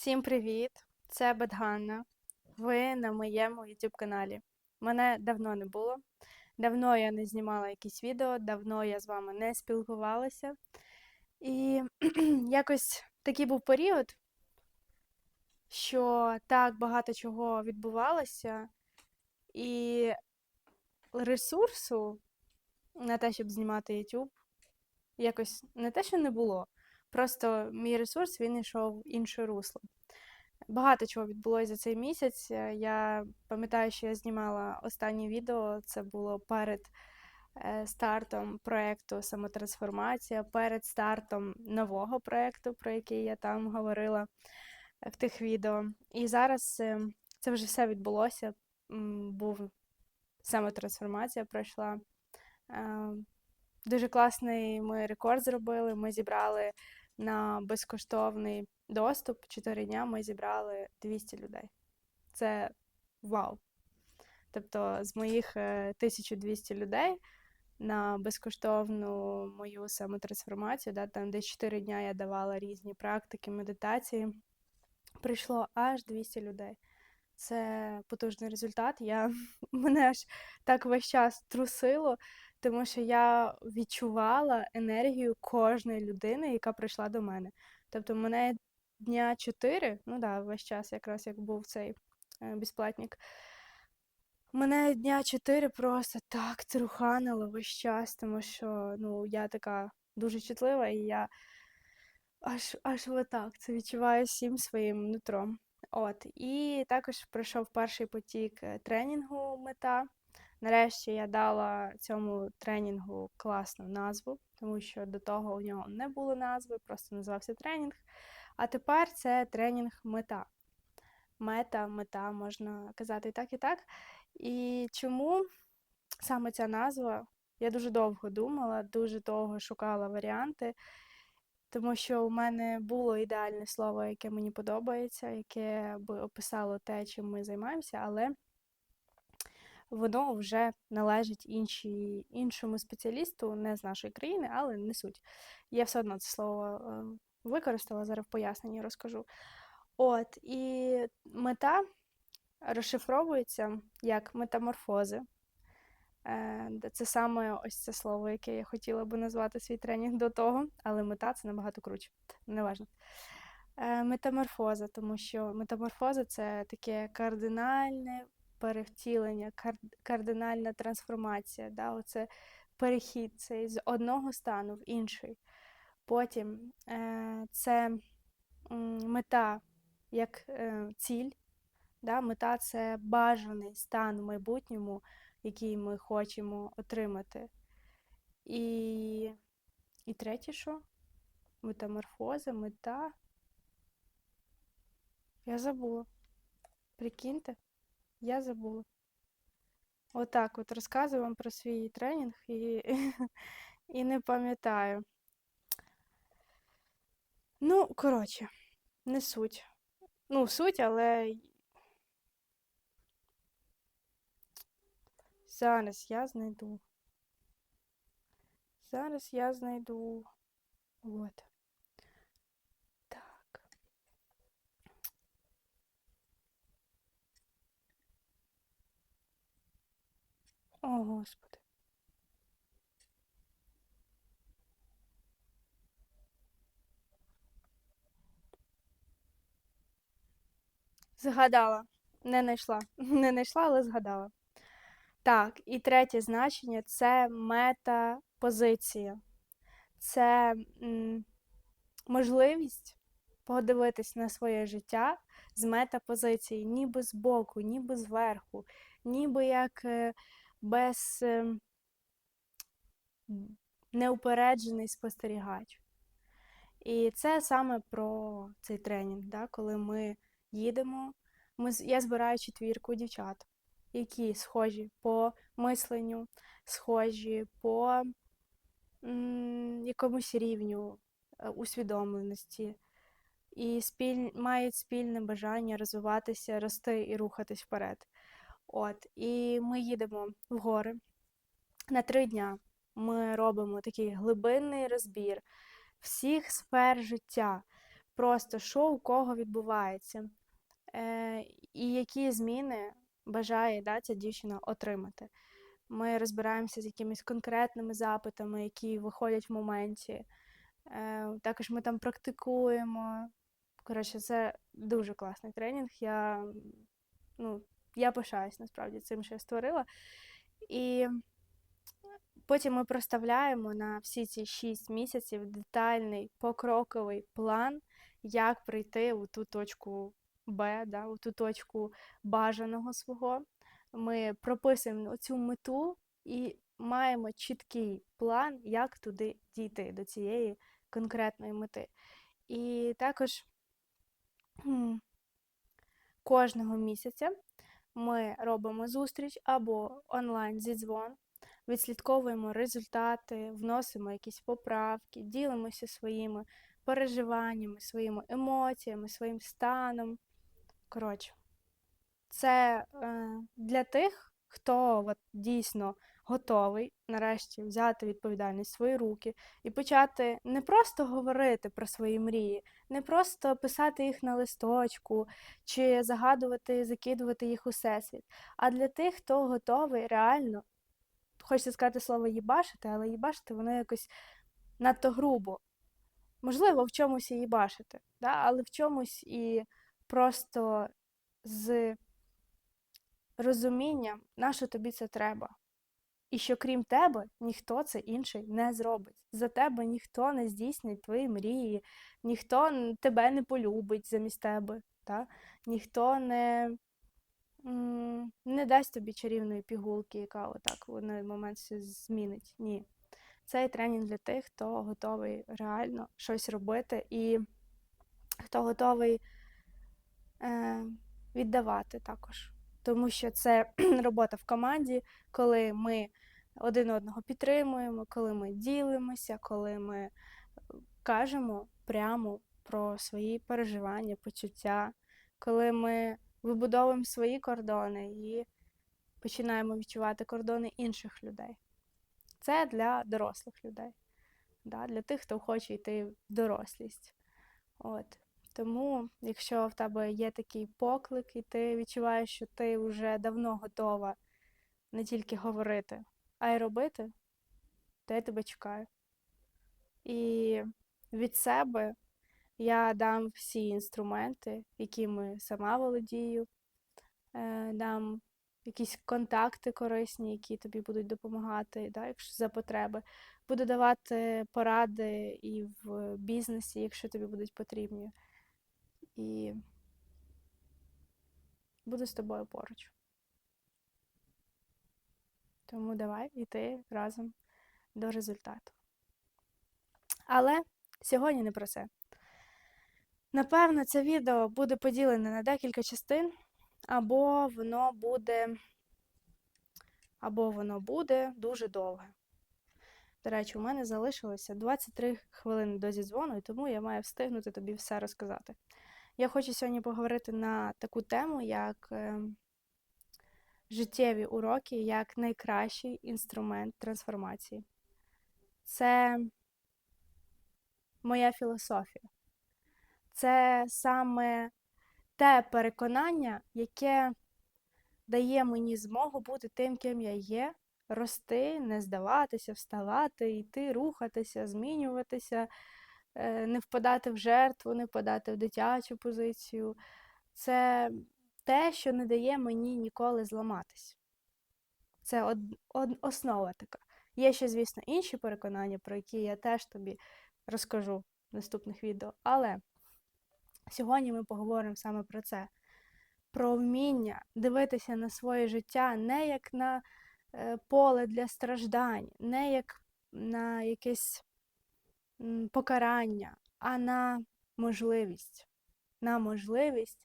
Всім привіт! Це Бетганна. Ви на моєму YouTube каналі. Мене давно не було. Давно я не знімала якісь відео, давно я з вами не спілкувалася. І якось такий був період, що так багато чого відбувалося, і ресурсу на те, щоб знімати YouTube, якось не те, що не було. Просто мій ресурс він йшов в інше русло. Багато чого відбулося за цей місяць. Е, Я пам'ятаю, що я знімала останнє відео. Це було перед е, стартом проєкту Самотрансформація, перед стартом нового проєкту, про який я там говорила е, в тих відео. І зараз це вже все відбулося. Був самотрансформація пройшла. Дуже класний ми рекорд зробили. Ми зібрали на безкоштовний доступ 4 дня. Ми зібрали 200 людей. Це вау. Тобто з моїх е, 1200 людей на безкоштовну мою самотрансформацію, да, там де 4 дня я давала різні практики, медитації, прийшло аж 200 людей. Це потужний результат. Я мене аж так весь час трусило, тому що я відчувала енергію кожної людини, яка прийшла до мене. Тобто, мене дня 4, ну да, весь час, якраз як був цей е, безплатник. Мене дня 4 просто так труханило весь час, тому що ну, я така дуже чутлива, і я аж аж отак це відчуваю всім своїм нутром. От, і також пройшов перший потік е, тренінгу мета. Нарешті я дала цьому тренінгу класну назву, тому що до того у нього не було назви, просто називався тренінг. А тепер це тренінг мета. Мета, мета, можна казати і так, і так. І чому саме ця назва? Я дуже довго думала, дуже довго шукала варіанти, тому що у мене було ідеальне слово, яке мені подобається, яке би описало те, чим ми займаємося, але воно вже належить іншій, іншому спеціалісту, не з нашої країни, але не суть. Я все одно це слово е, використала, зараз в поясненні розкажу. От, і мета розшифровується як метаморфози. Е, Це саме ось це слово, яке я хотіла би назвати свій тренінг до того, але мета це набагато круче, неважно. Е, Метаморфоза, тому що метаморфоза це таке кардинальне перевтілення, кардинальна трансформація. Да? Оце перехід цей з одного стану в інший. Потім е, це мета як е, ціль. Да? Мета це бажаний стан в майбутньому, який ми хочемо отримати. І, і третє, що? Метаморфоза, мета. Я забула. Прикиньте, я забула. Отак от розказую вам про свій тренінг і, і не пам'ятаю. Ну, коротше, не суть. Ну, суть, але зараз я знайду. Зараз я знайду. От. Так. О, Господи. Згадала. Не знайшла. Не знайшла, але згадала. Так, і третє значення це метапозиція. Це м, можливість подивитись на своє життя з метапозиції, ніби збоку, ніби зверху, ніби як е, без е, неупереджений спостерігач. І це саме про цей тренінг, да, коли ми їдемо. Ми, я збираю четвірку дівчат, які схожі по мисленню, схожі по м, якомусь рівню е, усвідомленості, і спіль, мають спільне бажання розвиватися, рости і рухатись вперед. От, і ми їдемо в гори на три дня. Ми робимо такий глибинний розбір всіх сфер життя. просто що у кого відбувається, е, і які зміни бажає да, ця дівчина отримати. Ми розбираємося з якимись конкретними запитами, які виходять в моменті. Е, Також ми там практикуємо. Коротше, це дуже класний тренінг. Я, ну, я пишаюсь насправді цим, що я створила. І потім ми проставляємо на всі ці 6 місяців детальний покроковий план, як прийти у ту точку Б, да, у ту точку бажаного свого. Ми прописуємо цю мету і маємо чіткий план, як туди дійти, до цієї конкретної мети. І також кожного місяця ми робимо зустріч або онлайн зідзвон, відслідковуємо результати, вносимо якісь поправки, ділимося своїми переживаннями, своїми емоціями, своїм станом. Коротше, це е, для тих, хто от, дійсно готовий нарешті взяти відповідальність в свої руки і почати не просто говорити про свої мрії, не просто писати їх на листочку чи загадувати, закидувати їх у всесвіт, а для тих, хто готовий реально, хочеться сказати слово їбашити, але їбашити воно якось надто грубо. Можливо, в чомусь і їбашити, да? але в чомусь і просто з розумінням, на що тобі це треба. І що крім тебе, ніхто це інший не зробить. За тебе ніхто не здійснить твої мрії, ніхто тебе не полюбить замість тебе, та? ніхто не не дасть тобі чарівної пігулки, яка отак в один момент все змінить. Ні. Цей тренінг для тих, хто готовий реально щось робити і хто готовий е, віддавати також. Тому що це робота в команді, коли ми один одного підтримуємо, коли ми ділимося, коли ми кажемо прямо про свої переживання, почуття, коли ми вибудовуємо свої кордони і починаємо відчувати кордони інших людей. Це для дорослих людей, да, для тих, хто хоче йти в дорослість. От. Тому, якщо в тебе є такий поклик, і ти відчуваєш, що ти вже давно готова не тільки говорити, а й робити, то я тебе чекаю. І від себе я дам всі інструменти, якими сама володію, е, дам якісь контакти корисні, які тобі будуть допомагати, да, якщо за потреби. Буду давати поради і в бізнесі, якщо тобі будуть потрібні. І буду з тобою поруч. Тому давай йти разом до результату. Але сьогодні не про це. Напевно, це відео буде поділене на декілька частин, або воно буде, або воно буде дуже довге. До речі, у мене залишилося 23 хвилини до зідзвону, і тому я маю встигнути тобі все розказати. Я хочу сьогодні поговорити на таку тему, як ем, життєві уроки як найкращий інструмент трансформації. Це моя філософія. Це саме те переконання, яке дає мені змогу бути тим, ким я є, рости, не здаватися, вставати, йти, рухатися, змінюватися, не впадати в жертву, не впадати в дитячу позицію. Це те, що не дає мені ніколи зламатись. Це од, од, основа така. Є ще, звісно, інші переконання, про які я теж тобі розкажу в наступних відео. Але сьогодні ми поговоримо саме про це: про вміння дивитися на своє життя не як на е, поле для страждань, не як на якесь покарання, а на можливість. На можливість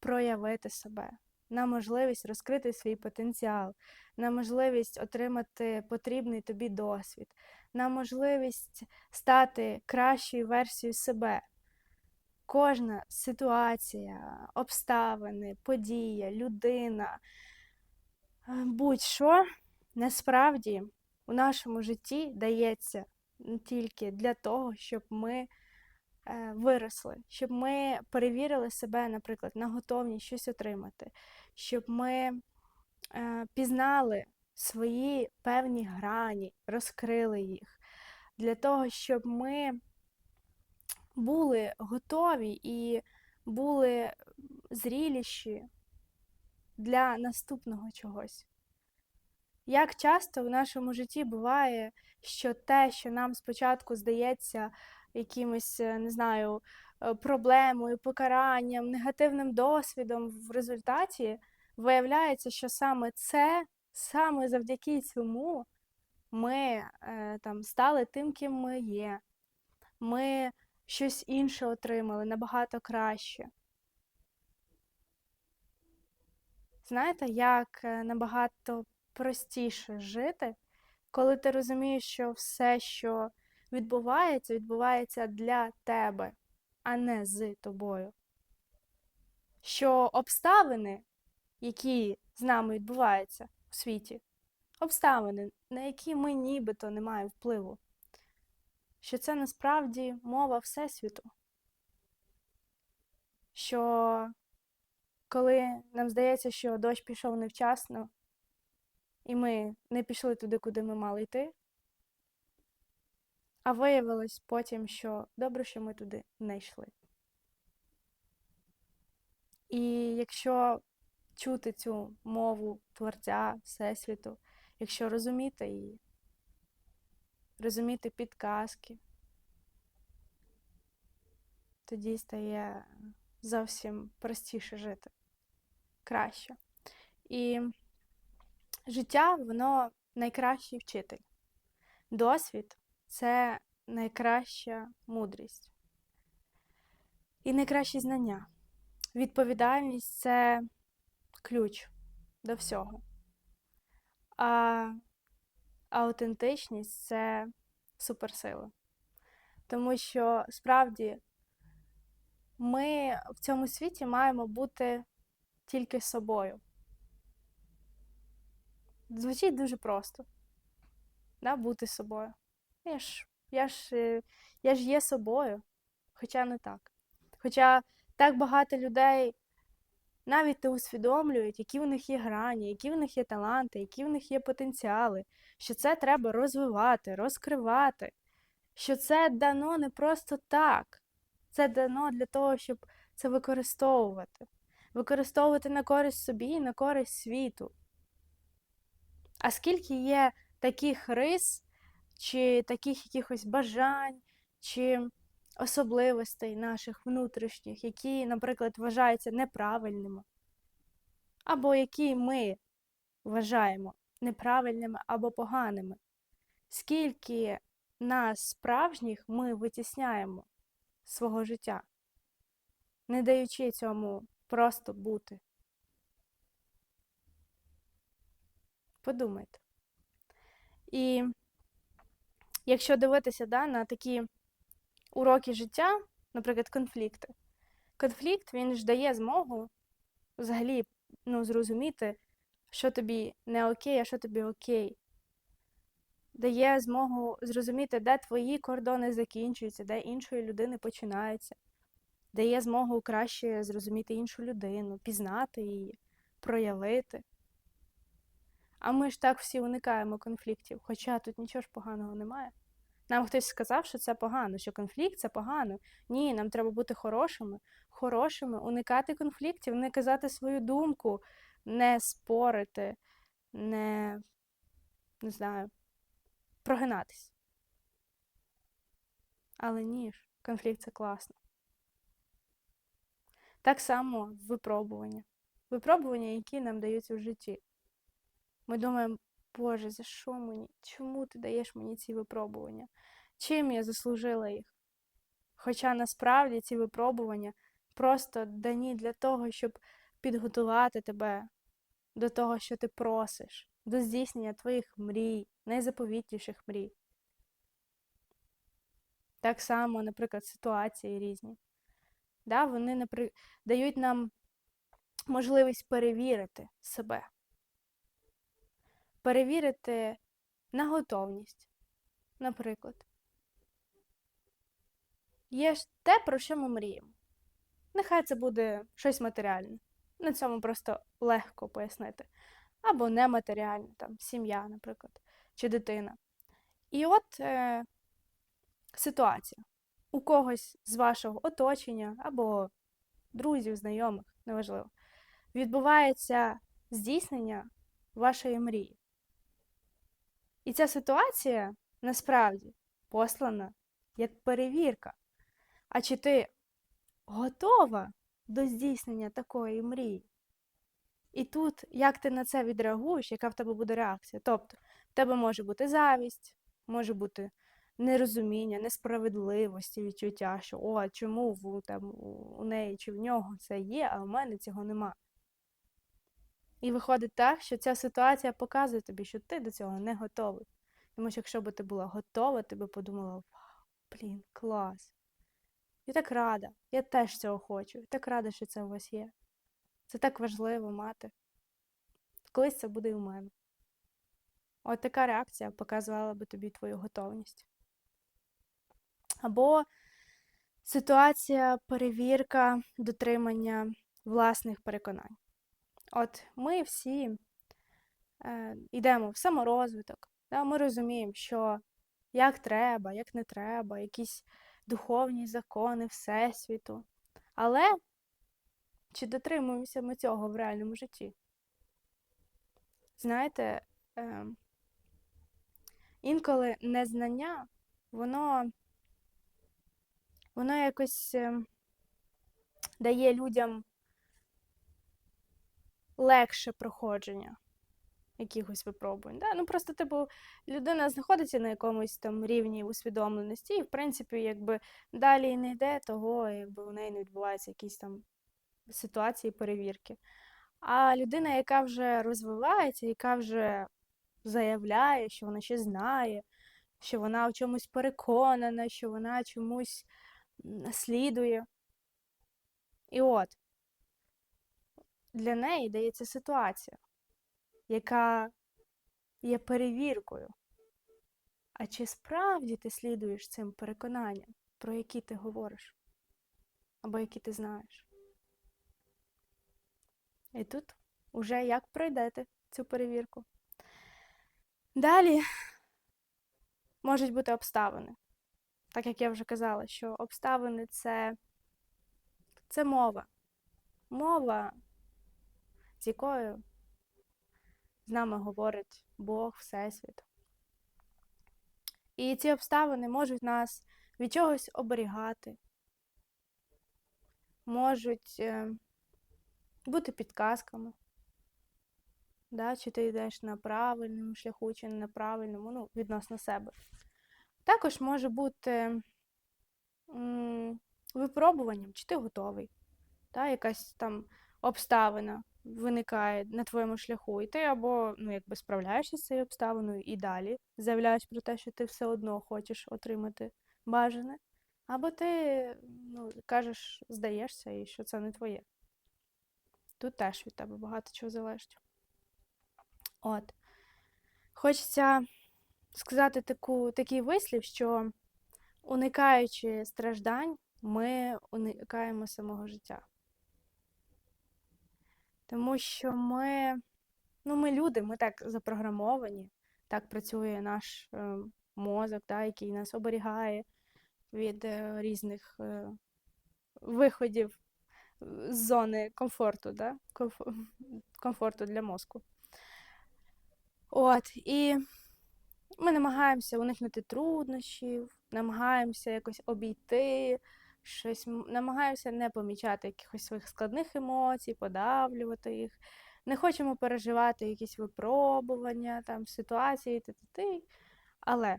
проявити себе, на можливість розкрити свій потенціал, на можливість отримати потрібний тобі досвід, на можливість стати кращою версією себе. Кожна ситуація, обставини, подія, людина, е, будь-що насправді у нашому житті дається тільки для того, щоб ми е, виросли, щоб ми перевірили себе, наприклад, на готовність щось отримати, щоб ми е, пізнали свої певні грані, розкрили їх, для того, щоб ми були готові і були зріліші для наступного чогось. Як часто в нашому житті буває, що те, що нам спочатку здається якимось, е, не знаю, е, проблемою, покаранням, негативним досвідом, в результаті виявляється, що саме це, саме завдяки цьому ми е, там стали тим, ким ми є. Ми щось інше отримали набагато краще. Знаєте, як набагато простіше жити, коли ти розумієш, що все, що відбувається, відбувається для тебе, а не з тобою. Що обставини, які з нами відбуваються у світі, обставини, на які ми нібито не маємо впливу, що це насправді мова Всесвіту. Що коли нам здається, що дощ пішов невчасно, і ми не пішли туди, куди ми мали йти, а виявилось потім, що добре, що ми туди не йшли. І якщо чути цю мову Творця Всесвіту, якщо розуміти її, розуміти підказки, тоді стає зовсім простіше жити, краще. І життя, воно найкращий вчитель. Досвід це найкраща мудрість і найкращі знання. Відповідальність це ключ до всього. А аутентичність це суперсила. Тому що справді ми в цьому світі маємо бути тільки собою. Звучить дуже просто. Да, Бути собою. Я ж, я, ж, е, я ж є собою, хоча не так. Хоча так багато людей навіть не усвідомлюють, які в них є грані, які в них є таланти, які в них є потенціали, що це треба розвивати, розкривати, що це дано не просто так. Це дано для того, щоб це використовувати. Використовувати на користь собі і на користь світу. А скільки є таких рис, чи таких якихось бажань, чи особливостей наших внутрішніх, які, наприклад, вважаються неправильними, або які ми вважаємо неправильними або поганими. Скільки нас справжніх ми витісняємо свого життя, не даючи цьому просто бути. Подумайте. І якщо дивитися да, на такі уроки життя, наприклад, конфлікти, конфлікт він ж дає змогу взагалі ну, зрозуміти, що тобі не окей, а що тобі окей. Дає змогу зрозуміти, де твої кордони закінчуються, де іншої людини починаються, дає змогу краще зрозуміти іншу людину, пізнати її, проявити. А ми ж так всі уникаємо конфліктів, хоча тут нічого ж поганого немає. Нам хтось сказав, що це погано, що конфлікт це погано. Ні, нам треба бути хорошими, хорошими, уникати конфліктів, не казати свою думку, не спорити, не, не знаю, прогинатись. Але ні ж, конфлікт це класно. Так само випробування. Випробування, які нам даються в житті. Ми думаємо, Боже, за що мені? Чому ти даєш мені ці випробування? Чим я заслужила їх? Хоча насправді ці випробування просто дані для того, щоб підготувати тебе до того, що ти просиш, до здійснення твоїх мрій, найзаповітніших мрій. Так само, наприклад, ситуації різні. Да, Вони напри... дають нам можливість перевірити себе перевірити на готовність, наприклад. є ж те, про що ми мріємо. Нехай це буде щось матеріальне. На цьому просто легко пояснити. Або нематеріальне, там, сім'я, наприклад, чи дитина. І от е, ситуація. У когось з вашого оточення або друзів, знайомих, неважливо, відбувається здійснення вашої мрії. І ця ситуація насправді послана як перевірка. А чи ти готова до здійснення такої мрії? І тут, як ти на це відреагуєш, яка в тебе буде реакція? Тобто, в тебе може бути завість, може бути нерозуміння, несправедливості, відчуття, що о, чому в, там, у неї чи в нього це є, а в мене цього нема. І виходить так, що ця ситуація показує тобі, що ти до цього не готовий. Тому що якщо б ти була готова, ти би подумала: Вау, блін, клас! Я так рада, я теж цього хочу. Я так рада, що це у вас є. Це так важливо мати. Колись це буде і у мене. От така реакція показувала би тобі твою готовність. Або ситуація перевірка дотримання власних переконань. От ми всі е, йдемо в саморозвиток, да, ми розуміємо, що як треба, як не треба, якісь духовні закони Всесвіту. Але чи дотримуємося ми цього в реальному житті? Знаєте, е, інколи незнання, воно, воно якось е, дає людям легше проходження якихось випробувань. Да? Ну просто, типу, людина знаходиться на якомусь там рівні усвідомленості, і, в принципі, якби далі не йде, того якби у неї не відбуваються якісь там ситуації, перевірки. А людина, яка вже розвивається, яка вже заявляє, що вона ще знає, що вона в чомусь переконана, що вона чомусь наслідує. І от для неї дається ситуація, яка є перевіркою. А чи справді ти слідуєш цим переконанням, про які ти говориш, або які ти знаєш? І тут уже як пройдете цю перевірку. Далі можуть бути обставини. Так як я вже казала, що обставини це, це мова. Мова, з якою з нами говорить Бог, Всесвіт. І ці обставини можуть нас від чогось оберігати, можуть е, бути підказками. Да, Чи ти йдеш на правильному шляху, чи не на правильному, ну, відносно себе. Також може бути випробуванням, чи ти готовий. Да, Якась там обставина виникає на твоєму шляху, і ти або ну, якби справляєшся з цією обставиною і далі заявляєш про те, що ти все одно хочеш отримати бажане, або ти ну, кажеш, здаєшся і що це не твоє. Тут теж від тебе багато чого залежить. От. Хочеться сказати таку, такий вислів, що уникаючи страждань, ми уникаємо самого життя. Тому що ми, ну, ми люди, ми так запрограмовані, так працює наш е, мозок, да, який нас оберігає від е, різних е, виходів з зони комфорту, да? Комф... комфорту для мозку. От, і ми намагаємося уникнути труднощів, намагаємося якось обійти щось, намагаємося не помічати якихось своїх складних емоцій, подавлювати їх. Не хочемо переживати якісь випробування, там, ситуації, ти-ти-ти. Але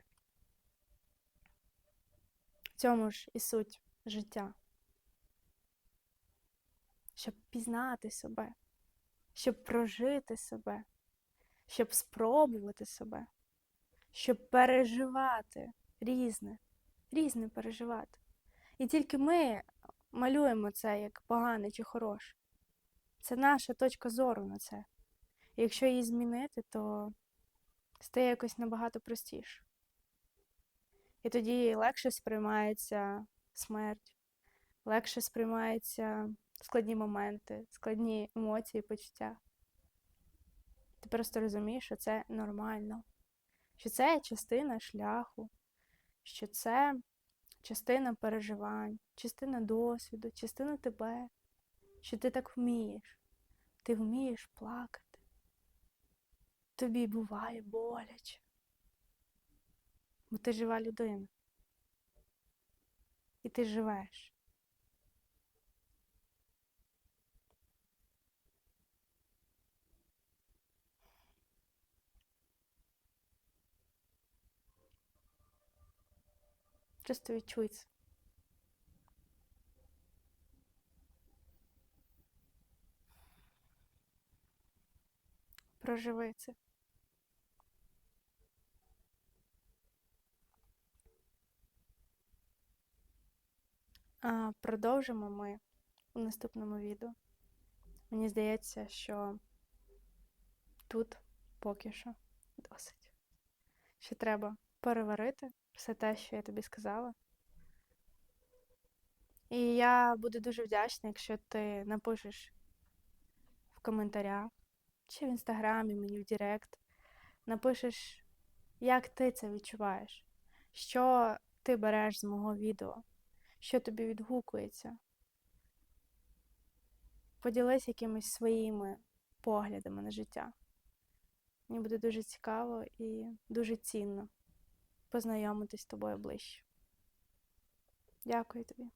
в цьому ж і суть життя. Щоб пізнати себе, щоб прожити себе щоб спробувати себе, щоб переживати різне, різне переживати. І тільки ми малюємо це як погане чи хороше. Це наша точка зору на це. І якщо її змінити, то стає якось набагато простіше. І тоді легше сприймається смерть, легше сприймаються складні моменти, складні емоції, почуття. Ти просто розумієш, що це нормально, що це частина шляху, що це частина переживань, частина досвіду, частина тебе, що ти так вмієш. Ти вмієш плакати. Тобі буває боляче. Бо ти жива людина. І ти живеш. Просто відчуй це. Проживи це. А продовжимо ми у наступному відео. Мені здається, що тут поки що досить. Ще треба переварити все те, що я тобі сказала. І я буду дуже вдячна, якщо ти напишеш в коментарях чи в інстаграмі мені в Директ, напишеш, як ти це відчуваєш, що ти береш з мого відео, що тобі відгукується. Поділись якимись своїми поглядами на життя. Мені буде дуже цікаво і дуже цінно познайомитись з тобою ближче. Дякую тобі.